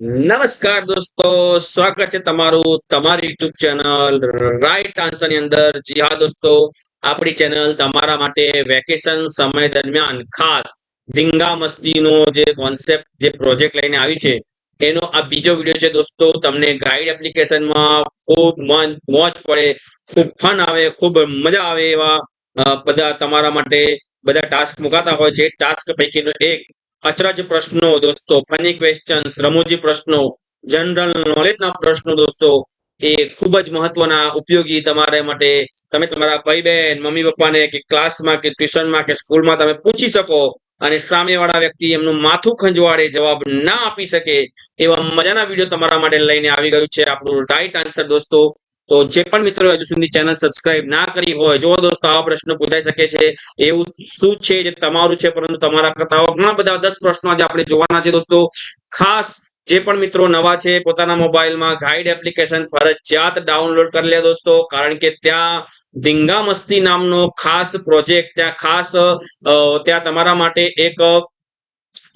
નમસ્કાર દોસ્તો, સ્વાગત છે તમારું તમારી યુટ્યુબ ચેનલ રાઈટ આન્સરની અંદર. જી હા દોસ્તો, આપણી ચેનલ તમારા માટે વેકેશન સમય દરમિયાન ખાસ ધીંગા મસ્તીનો જે કોન્સેપ્ટ જે પ્રોજેક્ટ લઈને આવી છે, એનો આ બીજો વીડિયો છે દોસ્તો. તમને ગાઈડ એપ્લિકેશનમાં ખૂબ મોજ પડે, ખૂબ ફન આવે, ખૂબ મજા આવે એવા બધા તમારા માટે બધા ટાસ્ક મુકાતા હોય છે. ટાસ્ક પૈકીનો એક અચરજ પ્રશ્નો દોસ્તો, ફની ક્વેશ્ચન્સ રમૂજી પ્રશ્નો જનરલ નોલેજના પ્રશ્નો દોસ્તો, એ ખૂબ જ મહત્વના ઉપયોગી તમારા માટે. તમે તમારા ભાઈ બહેન, મમ્મી પપ્પાને કે ક્લાસમાં કે ટ્યુશનમાં કે સ્કૂલમાં તમે પૂછી શકો અને સામેવાળા વ્યક્તિ એમનું માથું ખંજવાળે જવાબ ના આપી શકે એવા મજાના વીડિયો તમારા માટે લઈને આવી ગયું છે આપણું રાઈટ આન્સર દોસ્તો. તો જે પણ મિત્રો હજુ સુધી ચેનલ સબસ્ક્રાઇબ ના કરી હોય જો દોસ્તો, આવા પ્રશ્નો પૂછાઈ શકે છે. એવું શું છે જે તમારું છે, પરંતુ તમારા કરતા ઘણા બધા દસ પ્રશ્નો આજે આપણે જોવાના છે દોસ્તો. ખાસ જે પણ મિત્રો નવા છે, પોતાના મોબાઈલમાં ગાઈડ એપ્લિકેશન ફરજિયાત ડાઉનલોડ કરી લે દોસ્તો, કારણ કે ત્યાં ધીંગા મસ્તી નામનો ખાસ પ્રોજેક્ટ ત્યાં ખાસ ત્યાં તમારા માટે એક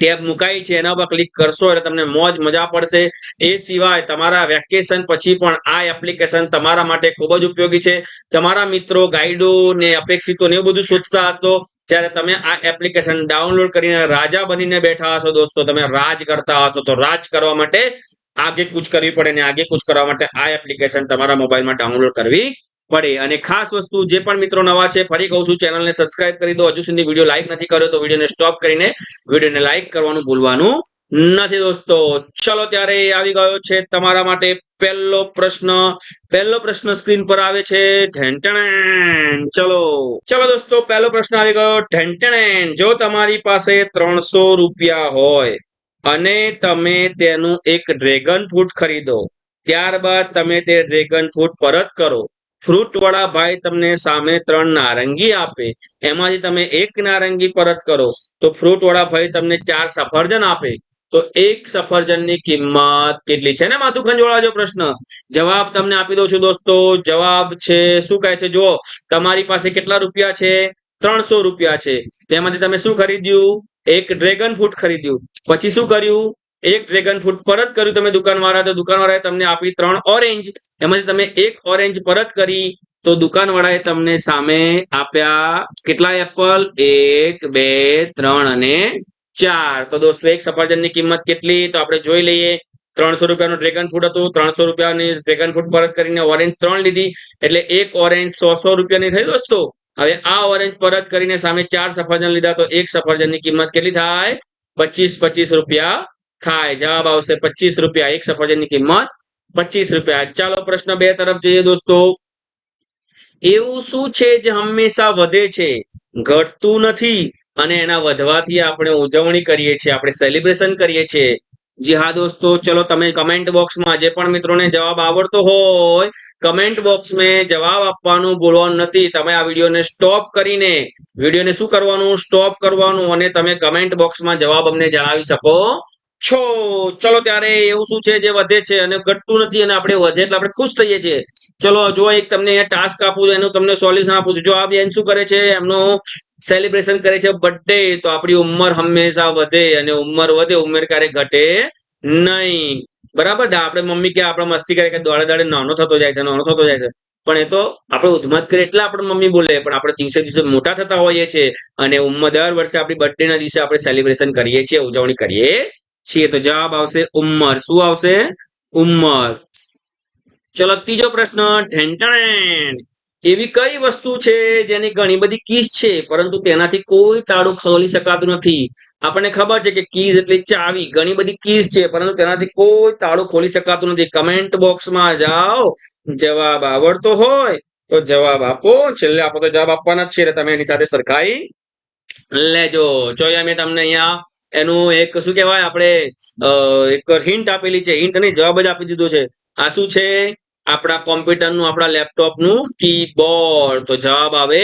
ટેબ મુકાઈ છે, એના પર ક્લિક કરશો એટલે તમને મોજ મજા પડશે. એ સિવાય તમારા વેકેશન પછી પણ આ એપ્લિકેશન તમારા માટે ખૂબ જ ઉપયોગી છે. તમારા મિત્રો ગાઈડો ને અપેક્ષિતો ને એવું બધું શોધતા હતો ત્યારે તમે આ એપ્લિકેશન ડાઉનલોડ કરીને રાજા બનીને બેઠા હશો દોસ્તો. તમે રાજ કરતા હશો, તો રાજ કરવા માટે આગે કૂચ કરવી પડે ને આગે કૂચ કરવા માટે આ એપ્લિકેશન તમારા મોબાઈલમાં ડાઉનલોડ કરવી પડે. અને ખાસ વસ્તુ જે પણ મિત્રો નવા છે, ફરી કહું છું, ચેનલને સબસ્ક્રાઇબ કરી દો. હજુ સુધી વીડિયો લાઈક નથી કર્યો તો વિડીયોને સ્ટોપ કરીને વિડીયોને લાઈક કરવાનું ભૂલવાનું નથી દોસ્તો. ચલો ત્યારે આવી ગયો છે તમારા માટે પહેલો પ્રશ્ન. પહેલો પ્રશ્ન સ્ક્રીન પર આવે છે ઢેંટણ ચલો. ચલો દોસ્તો, પહેલો પ્રશ્ન આવી ગયો ઢેંટણ જો તમારી પાસે ત્રણસો રૂપિયા હોય અને તમે તેનું એક ડ્રેગન ફ્રૂટ ખરીદો, ત્યારબાદ તમે તે ડ્રેગન ફ્રૂટ પરત કરો ફ્રૂટ વાળા ભાઈ તમને સામે ત્રણ નારંગી આપે. એમાંથી તમે એક નારંગી પરત કરો, તો ફ્રૂટ વાળા ભાઈ તમને ચાર સફરજન આપે. તો એક સફરજનની કિંમત કેટલી છે ને? માથું ખંજવાળા પ્રશ્ન. જવાબ તમને આપી દઉં છું દોસ્તો. જવાબ છે, શું કહે છે? જો તમારી પાસે કેટલા રૂપિયા છે? ત્રણસો રૂપિયા છે. તેમાંથી તમે શું ખરીદ્યું? એક ડ્રેગન ફ્રૂટ ખરીદ્યું. પછી શું કર્યું? એક ડ્રેગન ફ્રૂટ પરત કર્યું તમે દુકાનવાળા તો દુકાનવાળાએ તમને આપી ત્રણ ઓરેન્જ એમાંથી તમે એક ઓરેન્જ પરત કરી, તો દુકાનવાળાએ તમને સામે આપ્યા કેટલા એપલ એક, બે, ત્રણ અને ચાર. તો દોસ્તો, એક સફરજનની કિંમત કેટલી? તો આપણે જોઈ લઈએ, ત્રણસો રૂપિયાનું ડ્રેગન ફ્રૂટ હતું, ત્રણસો રૂપિયાની ડ્રેગન ફ્રૂટ પરત કરીને ઓરેન્જ ત્રણ લીધી, એટલે એક ઓરેન્જ સો સો રૂપિયાની થઈ દોસ્તો. હવે આ ઓરેન્જ પરત કરીને સામે ચાર સફરજન લીધા, તો એક સફરજનની કિંમત કેટલી થાય? પચીસ પચીસ રૂપિયા થાય. જવાબ આવશે પચીસ રૂપિયા. એક સફરજનની કિંમત પચીસ રૂપિયા. ચાલો પ્રશ્ન બે તરફ જોઈએ દોસ્તો. એવું શું છે જે હંમેશા વધે છે? ઘટતું નથી અને એના વધવાથી આપણે ઉજવણી કરીએ છીએ, આપણે સેલિબ્રેશન કરીએ છીએ. જી હા દોસ્તો, ચલો તમે કમેન્ટ બોક્સમાં જે પણ મિત્રોને જવાબ આવડતો હોય કમેન્ટ બોક્સમાં જવાબ આપવાનું ભૂલવાનું નથી. તમે આ વિડીયોને સ્ટોપ કરીને, વિડીયોને શું કરવાનું? સ્ટોપ કરવાનું અને તમે કમેન્ટ બોક્સમાં જવાબ અમને જણાવી શકો છો. ચલો ત્યારે એવું શું છે જે વધે છે અને ઘટતું નથી અને આપણે વધે એટલે આપણે ખુશ થઈએ છીએ. ચલો, જો એક તમને ટાસ્ક આપું એનું તમને સોલ્યુશન આપું છું. જો આ બેન શું કરે છે? એમનો સેલિબ્રેશન કરે છે બર્થડે તો આપણી ઉંમર હંમેશા વધે અને ઉંમર વધે, ઉંમર ક્યારે ઘટે નહીં. બરાબર? આપણે મમ્મી કે આપણે મસ્તી કરે કે દોડે દોડે નાનો થતો જાય છે, નાનો થતો જાય છે. પણ એ તો આપણે ઉદ્મત કરીએ એટલે આપણે મમ્મી બોલે, પણ આપણે દિવસે દિવસે મોટા થતા હોઈએ છીએ અને ઉંમર દર વર્ષે આપણી બર્થડે ના દિવસે આપણે સેલિબ્રેશન કરીએ છીએ, ઉજવણી કરીએ છીએ તો જવાબ આવશે ઉંમર શું આવશે? ઉંમર ચલો, ત્રીજો પ્રશ્ન. ઢેંટણ એવી કઈ વસ્તુ છે જેની ઘણી બધી કીઝ છે, પરંતુ તેનાથી કોઈ તાળું ખોલી શકાતું નથી? આપણને ખબર છે કે કીઝ એટલે ચાવી. ઘણી બધી કીઝ છે, પરંતુ તેનાથી કોઈ તાળું ખોલી શકાતું નથી. કમેન્ટ બોક્સમાં જાઓ. જવાબ આવડતો હોય, તો જવાબ આપો. છેલ્લે આપો તો જવાબ આપવાના જ છે તમે એની સાથે સરખાઈ લેજો. જોઈએ મેં તમને અહીંયા એનું એક શું કહેવાય, આપણે એક હિન્ટ આપેલી છે. હિન્ટ નહીં જવાબ જ આપી દીધો છે. આ શું છે? આપણા કોમ્પ્યુટરનું, આપણા લેપટોપનું કીબોર્ડ. તો જવાબ આવે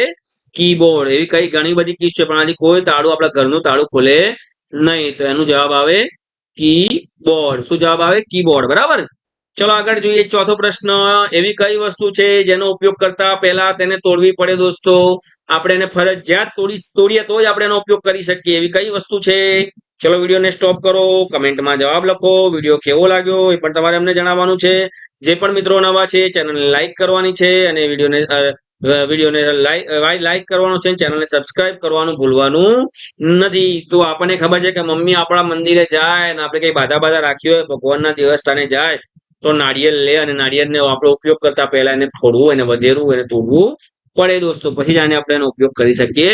કીબોર્ડ. એવી કઈ ઘણી બધી કીસ છે, પણ આથી કોઈ તાળું આપણા ઘરનું તાળું ખોલે નહીં. તો એનું જવાબ આવે કીબોર્ડ. શું જવાબ આવે? કીબોર્ડ. બરાબર? ચલો આગળ જોઈએ ચોથો પ્રશ્ન. એવી કઈ વસ્તુ છે જેનો ઉપયોગ કરતા પહેલા તેને તોડવી પડે દોસ્તો? આપણે એને ફરજિયાત તોડી, તોડીએ તો જ આપણે એનો ઉપયોગ કરી શકીએ. એવી કઈ વસ્તુ છે? ચલો વિડીયોને સ્ટોપ કરો. કમેન્ટમાં જવાબ લખો. વીડિયો કેવો લાગ્યો એ પણ તમારે અમને જણાવવાનું છે. જે પણ મિત્રો નવા છે, ચેનલને લાઈક કરવાની છે અને વિડીયોને વિડીયોને લાઈક લાઈક કરવાનું છે ચેનલને સબસ્ક્રાઇબ કરવાનું ભૂલવાનું નથી. તો આપણને ખબર છે કે મમ્મી આપણા મંદિરે જાય અને આપણે કઈ બાધા બાધા રાખી હોય, ભગવાનના દેવસ્થાને જાય. તો નાળિયેર લે અને નાળિયેરને આપણે ઉપયોગ કરતા પહેલા એને ફોડવું, એને વધેરવું, એને તોડવું પડે દોસ્તો. પછી જ આને આપણે એનો ઉપયોગ કરી શકીએ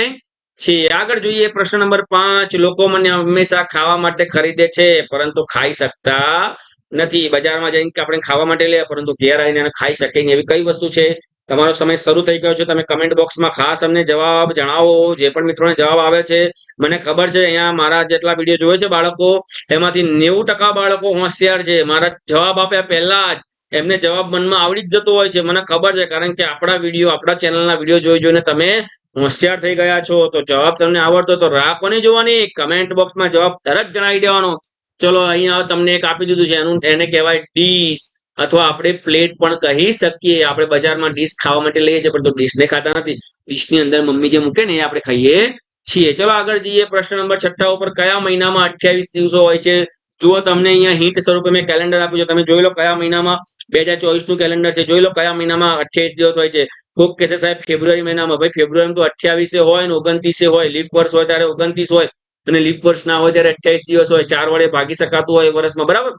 છીએ. આગળ જોઈએ પ્રશ્ન નંબર પાંચ. લોકો મને હંમેશા ખાવા માટે ખરીદે છે, પરંતુ ખાઈ શકતા નથી. બજારમાં જઈને આપણે ખાવા માટે લે, પરંતુ ઘેર આવીને ખાઈ શકે એવી કઈ વસ્તુ છે? તમારો સમય શરૂ થઈ ગયો છે, તમે કમેન્ટ બોક્સમાં ખાસ અમને જવાબ જણાવો, જે પણ મિત્રોને જવાબ આવે છે. મને ખબર છે, અહીંયા મારા જેટલા વીડિયો જોવે છે બાળકો, એમાંથી નેવું ટકા બાળકો હોશિયાર છે. મારા જવાબ આપ્યા પહેલા જ. એમને જવાબ મનમાં આવડી જ જતો હોય છે, મને ખબર છે, કારણ કે આપણા વીડિયો આપણા ચેનલના વીડિયો જોઈ જોઈને તમે હોશિયાર થઈ ગયા છો. તો જવાબ તમને આવડતો તો રાહ કોની જોવાની. કમેન્ટ બોક્સમાં જવાબ તરત જણાવી દેવાનો. ચલો, અહીંયા તમને એક આપી દીધું છે, એનું, એને કહેવાય ડીશ અથવા આપણે પ્લેટ પણ કહી શકીએ. આપણે બજારમાં ડીશ ખાવા માટે લઈએ છીએ, પણ તો ડીશ ને ખાતા નથી. ડીશની અંદર મમ્મી જે મૂકે ને એ આપણે ખાઈએ છીએ. ચલો આગળ જઈએ. પ્રશ્ન નંબર છઠ્ઠા ઉપર કયા મહિનામાં અઠ્યાવીસ દિવસો હોય છે? જુઓ તમને અહીંયા હિન્ટ સ્વરૂપે મેં કેલેન્ડર આપ્યું છે. તમે જોઈ લો કયા મહિનામાં બે નું કેલેન્ડર છે. જોઈ લો કયા મહિનામાં અઠ્યાવીસ દિવસ હોય છે. કોક કહેશે સાહેબ, ફેબ્રુઆરી મહિનામાં. ભાઈ ફેબ્રુઆરી તો અઠ્યાવીસે હોય ને ઓગણત્રીસે હોય. લીપ વર્ષ હોય ત્યારે ઓગણત્રીસ હોય. અને લીપ વર્ષ ના હોય ત્યારે અઠ્યાવીસ દિવસ હોય. ચાર વડે ભાગી શકાતું હોય વર્ષમાં. બરાબર?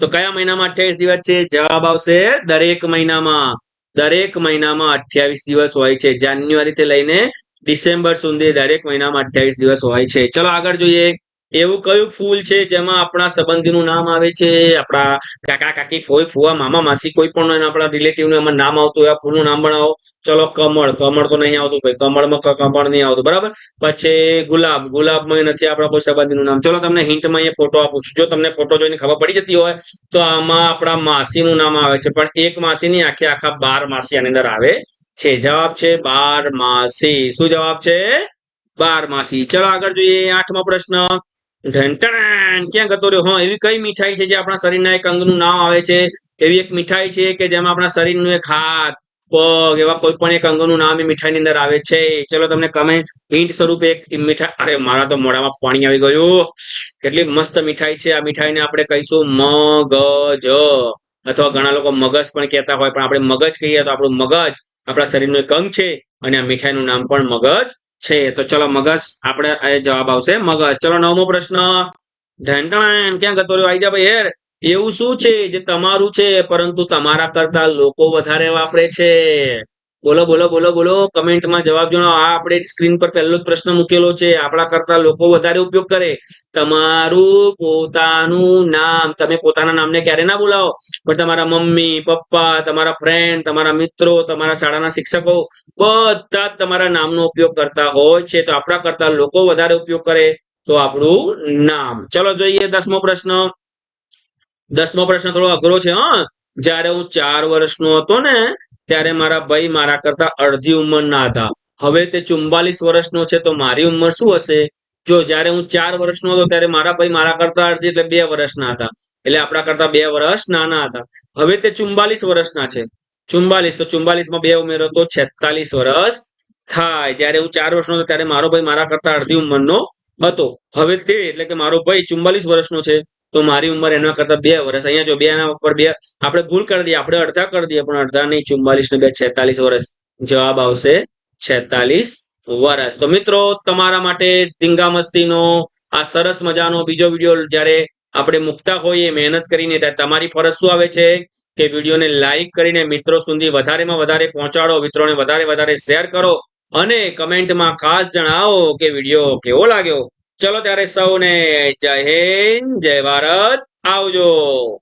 તો કયા મહિનામાં અઠ્યાવીસ દિવસ છે? જવાબ આવશે દરેક મહિનામાં. દરેક મહિનામાં અઠ્યાવીસ દિવસ હોય છે. જાન્યુઆરી થી લઈને ડિસેમ્બર સુધી દરેક મહિનામાં અઠ્યાવીસ દિવસ હોય છે. ચલો આગળ જોઈએ. એવું કયું ફૂલ છે જેમાં આપણા સંબંધીનું નામ આવે છે? આપણા કાકા, કાકી, ફોઈ, ફુવા, મામા, માસી, કોઈ પણ આપણા રિલેટિવનું એમાં નામ આવતું હોય ફૂલનું નામ બનાવો. ચલો, કમળ. કમળ તો નહીં આવતું ભાઈ. કમળમાં કમળ નહીં આવતું. બરાબર? પછી ગુલાબ. ગુલાબમાં નથી આપણા કોઈ સંબંધીનું નામ. ચલો, તમને હિન્ટમાં અહીંયા ફોટો આપું છું. જો તમને ફોટો જોઈને ખબર પડી જતી હોય, તો આમાં આપણા માસીનું નામ આવે છે. પણ એક માસી નહીં આખે આખા બાર માસી આની અંદર આવે છે. જવાબ છે બાર માસી. શું જવાબ છે? બાર માસી. ચલો, આગળ જોઈએ. આઠમો પ્રશ્ન. ઢંટણ ક્યાં ગતો રહ્યો? હા, એવી કઈ મીઠાઈ છે જે આપણા શરીરના એક અંગનું નામ આવે છે? એવી એક મીઠાઈ છે કે જેમાં આપણા શરીરનું એક હાથ, પગ એવા કોઈ પણ એક અંગનું નામ એ મીઠાઈની અંદર આવે છે. ચલો તમને કમેન્ટ હિન્ટ સ્વરૂપે એક મીઠાઈ અરે, મારા તો મોઢામાં પાણી આવી ગયું. કેટલી મસ્ત મીઠાઈ છે. આ મીઠાઈને આપણે કહીશું મગજ. અથવા ઘણા લોકો મગજ પણ કહેતા હોય, પણ આપણે મગજ કહીએ તો આપણું મગજ આપણા શરીરનું એક અંગ છે અને આ મીઠાઈનું નામ પણ મગજ છે. તો ચલો મગજ, આપણે એ જવાબ આવશે. મગજ, ચલો નવમો પ્રશ્ન. ઢંટણ ક્યાં ગતો રહ્યો જાય ભાઈ, હેર. એવું શું છે જે તમારું છે, પરંતુ તમારા કરતા લોકો વધારે વાપરે છે? બોલો બોલો બોલો બોલો. કમેન્ટમાં જવાબ જણાવો. આ આપણે સ્ક્રીન પર પહેલો પ્રશ્ન મૂકેલો છે. આપણા કરતા લોકો વધારે ઉપયોગ કરે. તમારું પોતાનું નામ. તમે પોતાના નામને ક્યારે ના બોલાવો? પણ તમારા મમ્મી, પપ્પા, તમારા ફ્રેન્ડ તમારા મિત્રો, તમારા શાળાના શિક્ષકો બધા તમારા નામનો ઉપયોગ કરતા હોય છે. તો આપણા કરતા લોકો વધારે ઉપયોગ કરે તો આપણું નામ. ચલો, જોઈએ દસમો પ્રશ્ન. દસમો પ્રશ્ન થોડો અઘરો છે, હા. જ્યારે હું ચાર વર્ષનો હતો ને ત્યારે મારા ભાઈ મારા કરતા અડધી ઉંમરના હતા. હવે તે ચુમ્બાલીસ વર્ષનો છે તો મારી ઉંમર શું હશે? જો જ્યારે હું ચાર વર્ષનો હતો ત્યારે મારા ભાઈ મારા કરતા અડધી એટલે બે વર્ષના હતા. એટલે આપણા કરતા બે વર્ષ નાના હતા. હવે તે ચુમ્બાલીસ વર્ષના છે. ચુમ્બાલીસ તો ચુમ્બાલીસમાં બે ઉમેરો તો છેતાલીસ વર્ષ થાય. જ્યારે હું ચાર વર્ષનો હતો ત્યારે મારો ભાઈ મારા કરતા અડધી ઉંમરનો હતો. હવે તે એટલે કે મારો ભાઈ ચુમ્બાલીસ વર્ષનો છે. તો મારી ઉંમર એના કરતા બે વર્ષ. અહીંયા જો બે ના ઉપર બે, આપણે ભૂલ કરી દઈએ, આપણે અડધા કરી દઈએ, પણ અડધા નહીં ચુમ્બાલીસ ને બે, છેતાલીસ વર્ષ. જવાબ આવશે છેતાલીસ વર્ષ. તો મિત્રો, તમારા માટે ધીંગા મસ્તીનો, આ સરસ મજાનો બીજો વીડિયો જ્યારે આપણે મૂકતા હોઈએ, મહેનત કરીને, ત્યારે તમારી ફરજ શું આવે છે? કે વિડીયોને લાઈક કરીને મિત્રો સુધી વધારેમાં વધારે પહોંચાડો, મિત્રોને વધારે વધારે શેર કરો અને કમેન્ટમાં ખાસ જણાવો કે વીડિયો કેવો લાગ્યો? ચલો ત્યારે સૌને જય હિન્દ જય ભારત. આવજો.